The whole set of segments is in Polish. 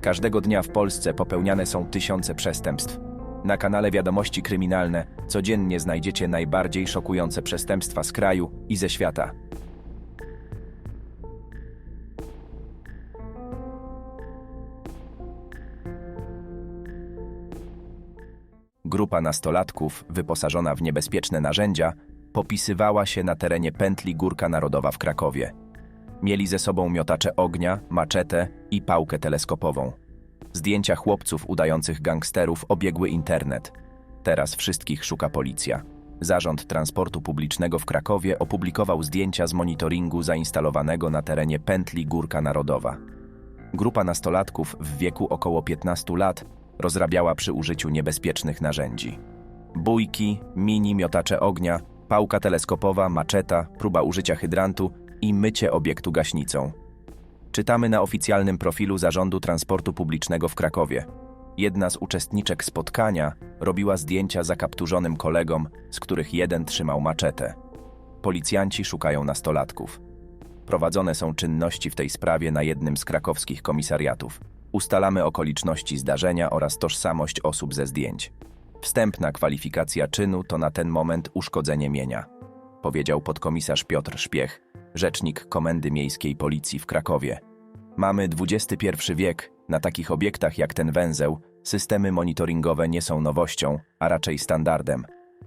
Każdego dnia w Polsce popełniane są tysiące przestępstw. Na kanale Wiadomości Kryminalne codziennie znajdziecie najbardziej szokujące przestępstwa z kraju i ze świata. Grupa nastolatków, wyposażona w niebezpieczne narzędzia, popisywała się na terenie pętli Górka Narodowa w Krakowie. Mieli ze sobą miotacze ognia, maczetę i pałkę teleskopową. Zdjęcia chłopców udających gangsterów obiegły internet. Teraz wszystkich szuka policja. Zarząd Transportu Publicznego w Krakowie opublikował zdjęcia z monitoringu zainstalowanego na terenie pętli Górka Narodowa. Grupa nastolatków w wieku około 15 lat rozrabiała przy użyciu niebezpiecznych narzędzi. Bójki, mini miotacze ognia, pałka teleskopowa, maczeta, próba użycia hydrantu i mycie obiektu gaśnicą. Czytamy na oficjalnym profilu Zarządu Transportu Publicznego w Krakowie. Jedna z uczestniczek spotkania robiła zdjęcia zakapturzonym kolegom, z których jeden trzymał maczetę. Policjanci szukają nastolatków. Prowadzone są czynności w tej sprawie na jednym z krakowskich komisariatów. Ustalamy okoliczności zdarzenia oraz tożsamość osób ze zdjęć. Wstępna kwalifikacja czynu to na ten moment uszkodzenie mienia, powiedział podkomisarz Piotr Szpiech, rzecznik Komendy Miejskiej Policji w Krakowie. Mamy XXI wiek, na takich obiektach jak ten węzeł, systemy monitoringowe nie są nowością, a raczej standardem.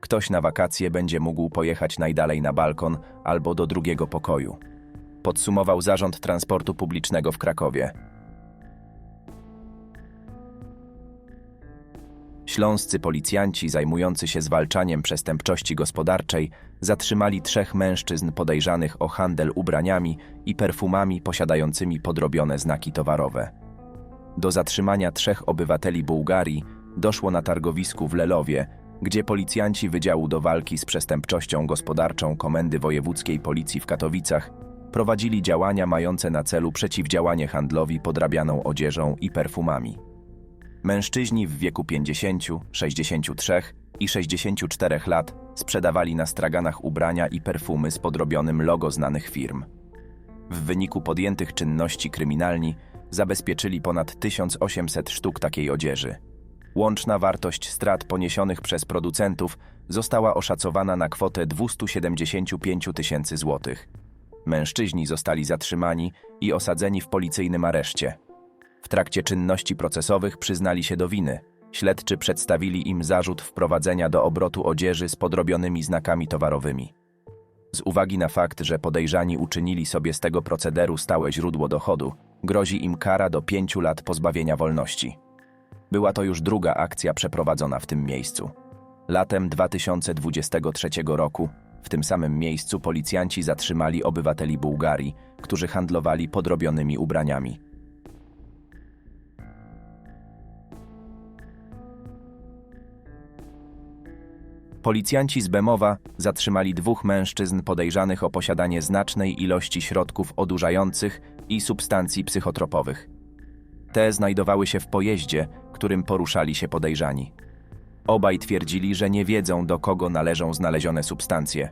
Ktoś na wakacje będzie mógł pojechać najdalej na balkon albo do drugiego pokoju. Podsumował Zarząd Transportu Publicznego w Krakowie. Śląscy policjanci zajmujący się zwalczaniem przestępczości gospodarczej zatrzymali trzech mężczyzn podejrzanych o handel ubraniami i perfumami posiadającymi podrobione znaki towarowe. Do zatrzymania trzech obywateli Bułgarii doszło na targowisku w Lelowie, gdzie policjanci Wydziału do Walki z Przestępczością Gospodarczą Komendy Wojewódzkiej Policji w Katowicach prowadzili działania mające na celu przeciwdziałanie handlowi podrabianą odzieżą i perfumami. Mężczyźni w wieku 50, 63 i 64 lat sprzedawali na straganach ubrania i perfumy z podrobionym logo znanych firm. W wyniku podjętych czynności kryminalni zabezpieczyli ponad 1800 sztuk takiej odzieży. Łączna wartość strat poniesionych przez producentów została oszacowana na kwotę 275 tysięcy złotych. Mężczyźni zostali zatrzymani i osadzeni w policyjnym areszcie. W trakcie czynności procesowych przyznali się do winy. Śledczy przedstawili im zarzut wprowadzenia do obrotu odzieży z podrobionymi znakami towarowymi. Z uwagi na fakt, że podejrzani uczynili sobie z tego procederu stałe źródło dochodu, grozi im kara do pięciu lat pozbawienia wolności. Była to już druga akcja przeprowadzona w tym miejscu. Latem 2023 roku w tym samym miejscu policjanci zatrzymali obywateli Bułgarii, którzy handlowali podrobionymi ubraniami. Policjanci z Bemowa zatrzymali dwóch mężczyzn podejrzanych o posiadanie znacznej ilości środków odurzających i substancji psychotropowych. Te znajdowały się w pojeździe, którym poruszali się podejrzani. Obaj twierdzili, że nie wiedzą, do kogo należą znalezione substancje.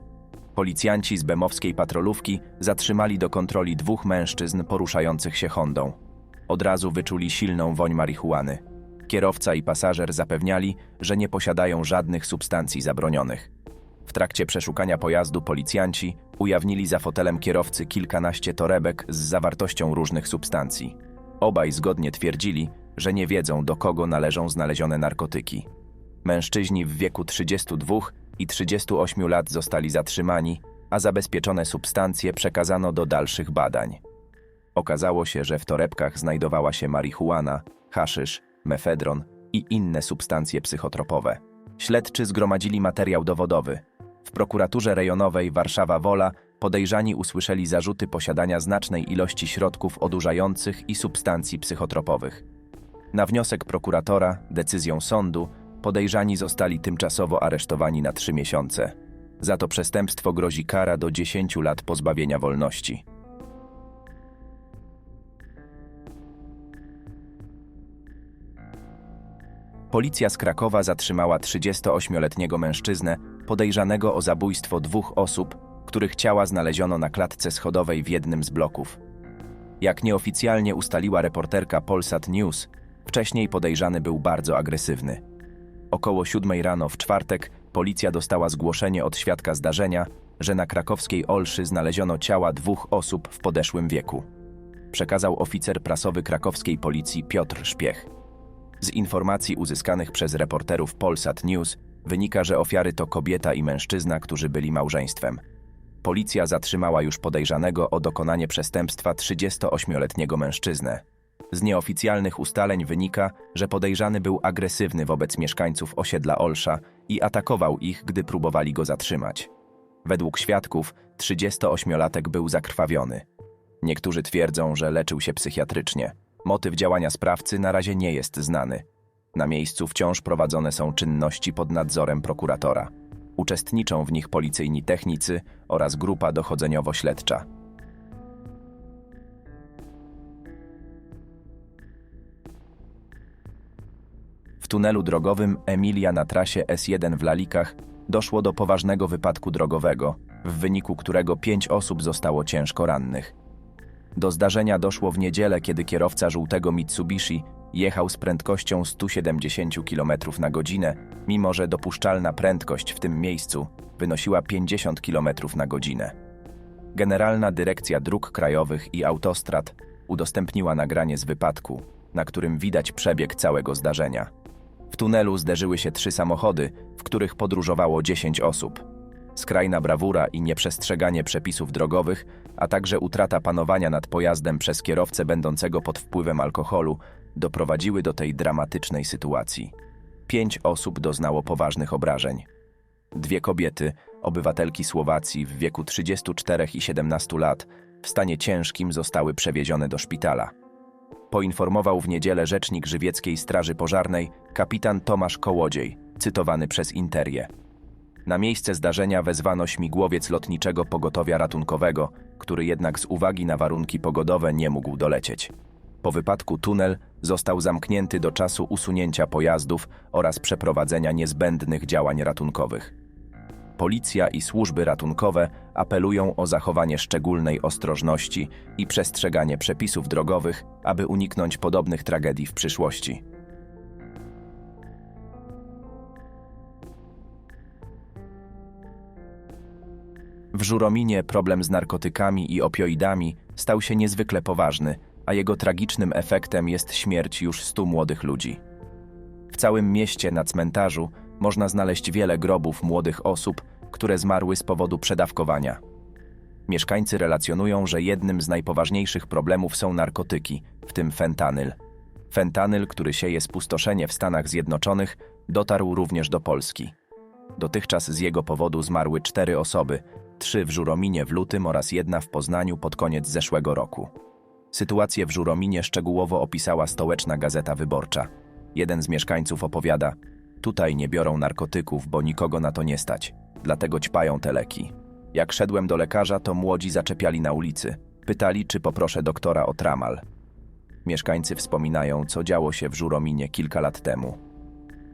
Policjanci z bemowskiej patrolówki zatrzymali do kontroli dwóch mężczyzn poruszających się Hondą. Od razu wyczuli silną woń marihuany. Kierowca i pasażer zapewniali, że nie posiadają żadnych substancji zabronionych. W trakcie przeszukania pojazdu policjanci ujawnili za fotelem kierowcy kilkanaście torebek z zawartością różnych substancji. Obaj zgodnie twierdzili, że nie wiedzą, do kogo należą znalezione narkotyki. Mężczyźni w wieku 32 i 38 lat zostali zatrzymani, a zabezpieczone substancje przekazano do dalszych badań. Okazało się, że w torebkach znajdowała się marihuana, haszysz, mefedron i inne substancje psychotropowe. Śledczy zgromadzili materiał dowodowy. W prokuraturze rejonowej Warszawa-Wola podejrzani usłyszeli zarzuty posiadania znacznej ilości środków odurzających i substancji psychotropowych. Na wniosek prokuratora, decyzją sądu, podejrzani zostali tymczasowo aresztowani na trzy miesiące. Za to przestępstwo grozi kara do 10 lat pozbawienia wolności. Policja z Krakowa zatrzymała 38-letniego mężczyznę podejrzanego o zabójstwo dwóch osób, których ciała znaleziono na klatce schodowej w jednym z bloków. Jak nieoficjalnie ustaliła reporterka Polsat News, wcześniej podejrzany był bardzo agresywny. Około siódmej rano w czwartek policja dostała zgłoszenie od świadka zdarzenia, że na krakowskiej Olszy znaleziono ciała dwóch osób w podeszłym wieku. Przekazał oficer prasowy krakowskiej policji Piotr Szpiech. Z informacji uzyskanych przez reporterów Polsat News wynika, że ofiary to kobieta i mężczyzna, którzy byli małżeństwem. Policja zatrzymała już podejrzanego o dokonanie przestępstwa 38-letniego mężczyznę. Z nieoficjalnych ustaleń wynika, że podejrzany był agresywny wobec mieszkańców osiedla Olsza i atakował ich, gdy próbowali go zatrzymać. Według świadków 38-latek był zakrwawiony. Niektórzy twierdzą, że leczył się psychiatrycznie. Motyw działania sprawcy na razie nie jest znany. Na miejscu wciąż prowadzone są czynności pod nadzorem prokuratora. Uczestniczą w nich policyjni technicy oraz grupa dochodzeniowo-śledcza. W tunelu drogowym Emilia na trasie S1 w Lalikach doszło do poważnego wypadku drogowego, w wyniku którego pięć osób zostało ciężko rannych. Do zdarzenia doszło w niedzielę, kiedy kierowca żółtego Mitsubishi jechał z prędkością 170 km na godzinę, mimo że dopuszczalna prędkość w tym miejscu wynosiła 50 km na godzinę. Generalna Dyrekcja Dróg Krajowych i Autostrad udostępniła nagranie z wypadku, na którym widać przebieg całego zdarzenia. W tunelu zderzyły się trzy samochody, w których podróżowało 10 osób. Skrajna brawura i nieprzestrzeganie przepisów drogowych, a także utrata panowania nad pojazdem przez kierowcę będącego pod wpływem alkoholu doprowadziły do tej dramatycznej sytuacji. Pięć osób doznało poważnych obrażeń. Dwie kobiety, obywatelki Słowacji w wieku 34 i 17 lat, w stanie ciężkim zostały przewiezione do szpitala. Poinformował w niedzielę rzecznik Żywieckiej Straży Pożarnej kapitan Tomasz Kołodziej, cytowany przez Interię. Na miejsce zdarzenia wezwano śmigłowiec lotniczego pogotowia ratunkowego, który jednak z uwagi na warunki pogodowe nie mógł dolecieć. Po wypadku tunel został zamknięty do czasu usunięcia pojazdów oraz przeprowadzenia niezbędnych działań ratunkowych. Policja i służby ratunkowe apelują o zachowanie szczególnej ostrożności i przestrzeganie przepisów drogowych, aby uniknąć podobnych tragedii w przyszłości. W Żurominie problem z narkotykami i opioidami stał się niezwykle poważny, a jego tragicznym efektem jest śmierć już stu młodych ludzi. W całym mieście na cmentarzu można znaleźć wiele grobów młodych osób, które zmarły z powodu przedawkowania. Mieszkańcy relacjonują, że jednym z najpoważniejszych problemów są narkotyki, w tym fentanyl. Fentanyl, który sieje spustoszenie w Stanach Zjednoczonych, dotarł również do Polski. Dotychczas z jego powodu zmarły cztery osoby, trzy w Żurominie w lutym oraz jedna w Poznaniu pod koniec zeszłego roku. Sytuację w Żurominie szczegółowo opisała stołeczna gazeta wyborcza. Jeden z mieszkańców opowiada: Tutaj nie biorą narkotyków, bo nikogo na to nie stać, dlatego ćpają te leki. Jak szedłem do lekarza, to młodzi zaczepiali na ulicy. Pytali, czy poproszę doktora o tramal. Mieszkańcy wspominają, co działo się w Żurominie kilka lat temu.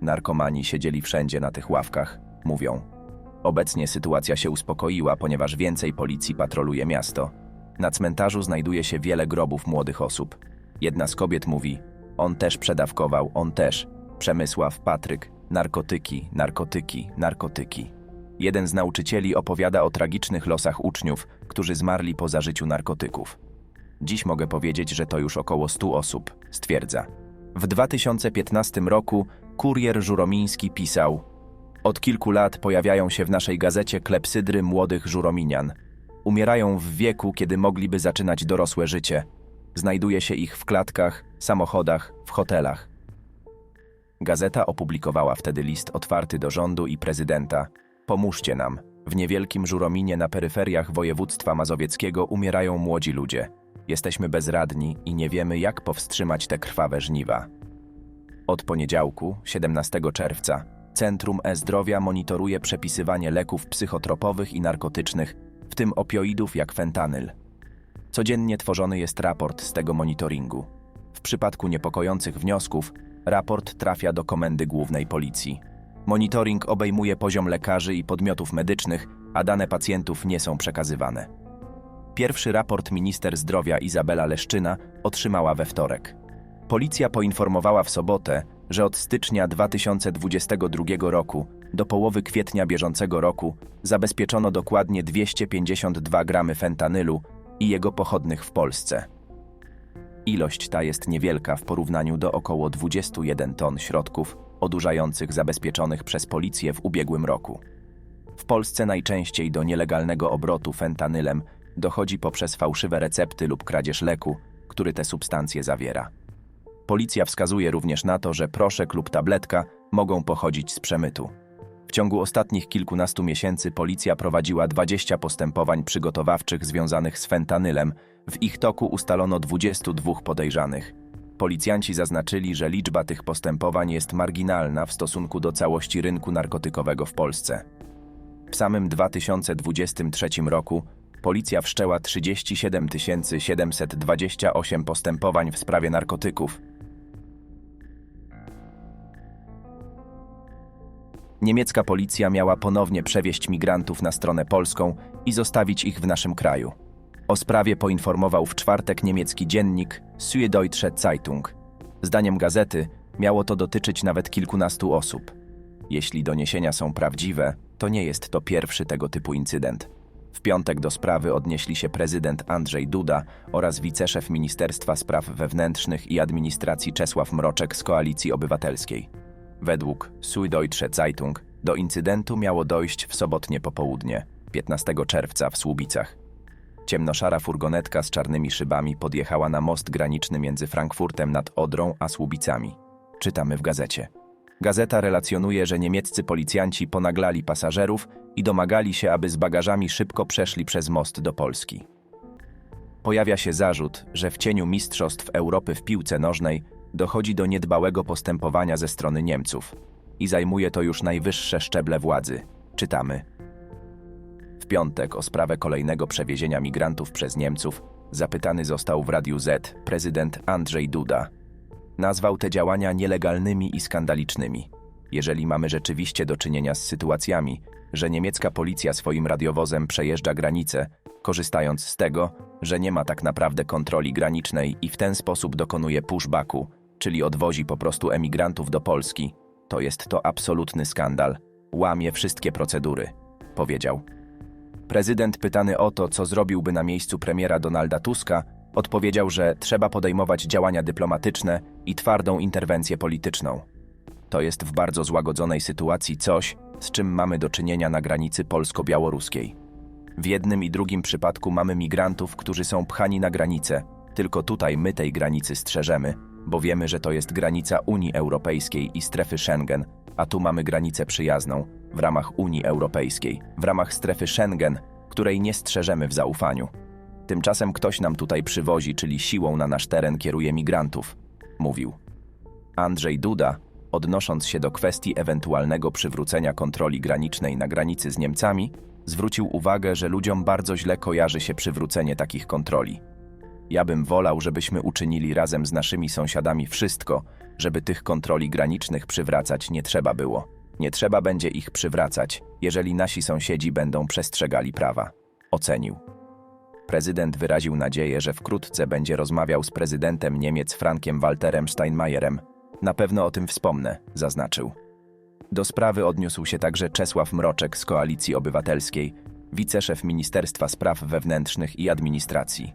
Narkomani siedzieli wszędzie na tych ławkach, mówią. Obecnie sytuacja się uspokoiła, ponieważ więcej policji patroluje miasto. Na cmentarzu znajduje się wiele grobów młodych osób. Jedna z kobiet mówi: On też przedawkował, on też. Przemysław, Patryk, narkotyki, narkotyki, narkotyki. Jeden z nauczycieli opowiada o tragicznych losach uczniów, którzy zmarli po zażyciu narkotyków. Dziś mogę powiedzieć, że to już około 100 osób, stwierdza. W 2015 roku kurier żuromiński pisał: Od kilku lat pojawiają się w naszej gazecie klepsydry młodych żurominian. Umierają w wieku, kiedy mogliby zaczynać dorosłe życie. Znajduje się ich w klatkach, samochodach, w hotelach. Gazeta opublikowała wtedy list otwarty do rządu i prezydenta. Pomóżcie nam. W niewielkim Żurominie na peryferiach województwa mazowieckiego umierają młodzi ludzie. Jesteśmy bezradni i nie wiemy, jak powstrzymać te krwawe żniwa. Od poniedziałku, 17 czerwca, Centrum E-Zdrowia monitoruje przepisywanie leków psychotropowych i narkotycznych, w tym opioidów jak fentanyl. Codziennie tworzony jest raport z tego monitoringu. W przypadku niepokojących wniosków, raport trafia do Komendy Głównej Policji. Monitoring obejmuje poziom lekarzy i podmiotów medycznych, a dane pacjentów nie są przekazywane. Pierwszy raport minister zdrowia Izabela Leszczyna otrzymała we wtorek. Policja poinformowała w sobotę, że od stycznia 2022 roku do połowy kwietnia bieżącego roku zabezpieczono dokładnie 252 gramy fentanylu i jego pochodnych w Polsce. Ilość ta jest niewielka w porównaniu do około 21 ton środków odurzających zabezpieczonych przez policję w ubiegłym roku. W Polsce najczęściej do nielegalnego obrotu fentanylem dochodzi poprzez fałszywe recepty lub kradzież leku, który te substancje zawiera. Policja wskazuje również na to, że proszek lub tabletka mogą pochodzić z przemytu. W ciągu ostatnich kilkunastu miesięcy policja prowadziła 20 postępowań przygotowawczych związanych z fentanylem. W ich toku ustalono 22 podejrzanych. Policjanci zaznaczyli, że liczba tych postępowań jest marginalna w stosunku do całości rynku narkotykowego w Polsce. W samym 2023 roku policja wszczęła 37 728 postępowań w sprawie narkotyków. Niemiecka policja miała ponownie przewieźć migrantów na stronę polską i zostawić ich w naszym kraju. O sprawie poinformował w czwartek niemiecki dziennik Süddeutsche Zeitung. Zdaniem gazety miało to dotyczyć nawet kilkunastu osób. Jeśli doniesienia są prawdziwe, to nie jest to pierwszy tego typu incydent. W piątek do sprawy odnieśli się prezydent Andrzej Duda oraz wiceszef Ministerstwa Spraw Wewnętrznych i Administracji Czesław Mroczek z Koalicji Obywatelskiej. Według Süddeutsche Zeitung do incydentu miało dojść w sobotnie popołudnie, 15 czerwca w Słubicach. Ciemnoszara furgonetka z czarnymi szybami podjechała na most graniczny między Frankfurtem nad Odrą a Słubicami. Czytamy w gazecie. Gazeta relacjonuje, że niemieccy policjanci ponaglali pasażerów i domagali się, aby z bagażami szybko przeszli przez most do Polski. Pojawia się zarzut, że w cieniu Mistrzostw Europy w piłce nożnej dochodzi do niedbałego postępowania ze strony Niemców i zajmuje to już najwyższe szczeble władzy. Czytamy. W piątek o sprawę kolejnego przewiezienia migrantów przez Niemców zapytany został w Radiu Z prezydent Andrzej Duda. Nazwał te działania nielegalnymi i skandalicznymi. Jeżeli mamy rzeczywiście do czynienia z sytuacjami, że niemiecka policja swoim radiowozem przejeżdża granicę, korzystając z tego, że nie ma tak naprawdę kontroli granicznej i w ten sposób dokonuje pushbacku, czyli odwozi po prostu emigrantów do Polski, to jest to absolutny skandal. Łamie wszystkie procedury, powiedział. Prezydent pytany o to, co zrobiłby na miejscu premiera Donalda Tuska, odpowiedział, że trzeba podejmować działania dyplomatyczne i twardą interwencję polityczną. To jest w bardzo złagodzonej sytuacji coś, z czym mamy do czynienia na granicy polsko-białoruskiej. W jednym i drugim przypadku mamy migrantów, którzy są pchani na granicę, tylko tutaj my tej granicy strzeżemy, bo wiemy, że to jest granica Unii Europejskiej i strefy Schengen, a tu mamy granicę przyjazną w ramach Unii Europejskiej, w ramach strefy Schengen, której nie strzeżemy w zaufaniu. Tymczasem ktoś nam tutaj przywozi, czyli siłą na nasz teren kieruje migrantów, mówił. Andrzej Duda, odnosząc się do kwestii ewentualnego przywrócenia kontroli granicznej na granicy z Niemcami, zwrócił uwagę, że ludziom bardzo źle kojarzy się przywrócenie takich kontroli. Ja bym wolał, żebyśmy uczynili razem z naszymi sąsiadami wszystko, żeby tych kontroli granicznych przywracać nie trzeba było. Nie trzeba będzie ich przywracać, jeżeli nasi sąsiedzi będą przestrzegali prawa. Ocenił. Prezydent wyraził nadzieję, że wkrótce będzie rozmawiał z prezydentem Niemiec Frankiem Walterem Steinmeierem. Na pewno o tym wspomnę, zaznaczył. Do sprawy odniósł się także Czesław Mroczek z Koalicji Obywatelskiej, wiceszef Ministerstwa Spraw Wewnętrznych i Administracji.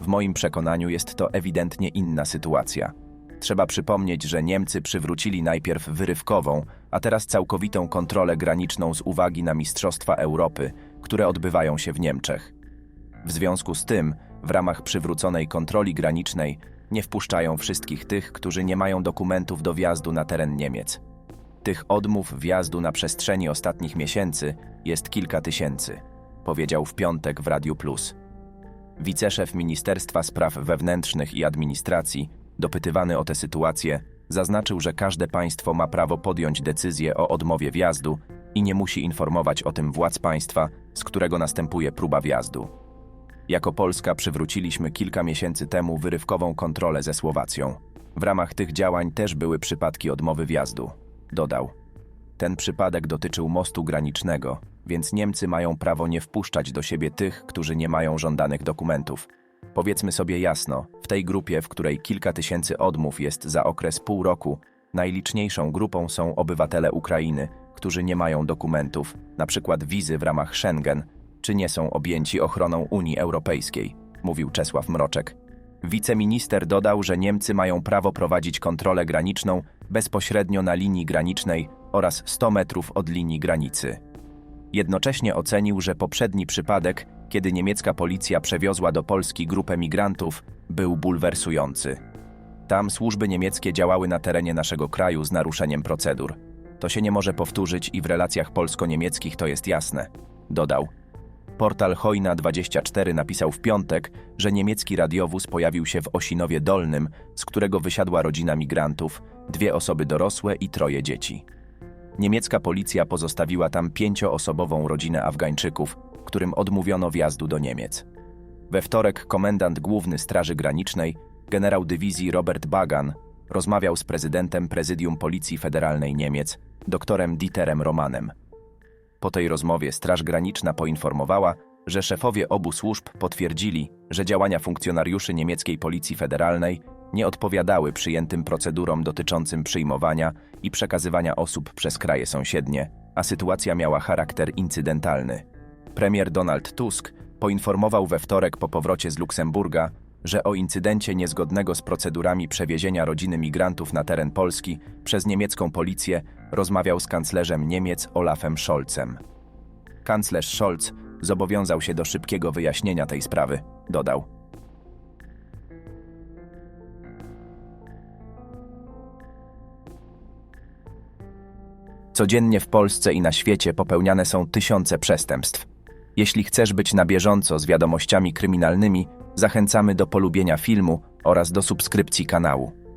W moim przekonaniu jest to ewidentnie inna sytuacja. Trzeba przypomnieć, że Niemcy przywrócili najpierw wyrywkową, a teraz całkowitą kontrolę graniczną z uwagi na Mistrzostwa Europy, które odbywają się w Niemczech. W związku z tym, w ramach przywróconej kontroli granicznej nie wpuszczają wszystkich tych, którzy nie mają dokumentów do wjazdu na teren Niemiec. Tych odmów wjazdu na przestrzeni ostatnich miesięcy jest kilka tysięcy, powiedział w piątek w Radiu Plus. Wiceszef Ministerstwa Spraw Wewnętrznych i Administracji, dopytywany o tę sytuację, zaznaczył, że każde państwo ma prawo podjąć decyzję o odmowie wjazdu i nie musi informować o tym władz państwa, z którego następuje próba wjazdu. Jako Polska przywróciliśmy kilka miesięcy temu wyrywkową kontrolę ze Słowacją. W ramach tych działań też były przypadki odmowy wjazdu, dodał. Ten przypadek dotyczył mostu granicznego, więc Niemcy mają prawo nie wpuszczać do siebie tych, którzy nie mają żądanych dokumentów. Powiedzmy sobie jasno, w tej grupie, w której kilka tysięcy odmów jest za okres pół roku, najliczniejszą grupą są obywatele Ukrainy, którzy nie mają dokumentów, przykład wizy w ramach Schengen, czy nie są objęci ochroną Unii Europejskiej, mówił Czesław Mroczek. Wiceminister dodał, że Niemcy mają prawo prowadzić kontrolę graniczną bezpośrednio na linii granicznej oraz 100 metrów od linii granicy. Jednocześnie ocenił, że poprzedni przypadek, kiedy niemiecka policja przewiozła do Polski grupę migrantów, był bulwersujący. Tam służby niemieckie działały na terenie naszego kraju z naruszeniem procedur. To się nie może powtórzyć i w relacjach polsko-niemieckich to jest jasne, dodał. Portal Hojna24 napisał w piątek, że niemiecki radiowóz pojawił się w Osinowie Dolnym, z którego wysiadła rodzina migrantów, dwie osoby dorosłe i troje dzieci. Niemiecka policja pozostawiła tam pięcioosobową rodzinę Afgańczyków, którym odmówiono wjazdu do Niemiec. We wtorek komendant główny Straży Granicznej, generał dywizji Robert Bagan, rozmawiał z prezydentem Prezydium Policji Federalnej Niemiec, doktorem Dieterem Romanem. Po tej rozmowie Straż Graniczna poinformowała, że szefowie obu służb potwierdzili, że działania funkcjonariuszy niemieckiej Policji Federalnej nie odpowiadały przyjętym procedurom dotyczącym przyjmowania i przekazywania osób przez kraje sąsiednie, a sytuacja miała charakter incydentalny. Premier Donald Tusk poinformował we wtorek po powrocie z Luksemburga, że o incydencie niezgodnego z procedurami przewiezienia rodziny migrantów na teren Polski przez niemiecką policję rozmawiał z kanclerzem Niemiec Olafem Scholzem. Kanclerz Scholz zobowiązał się do szybkiego wyjaśnienia tej sprawy, dodał. Codziennie w Polsce i na świecie popełniane są tysiące przestępstw. Jeśli chcesz być na bieżąco z wiadomościami kryminalnymi, zachęcamy do polubienia filmu oraz do subskrypcji kanału.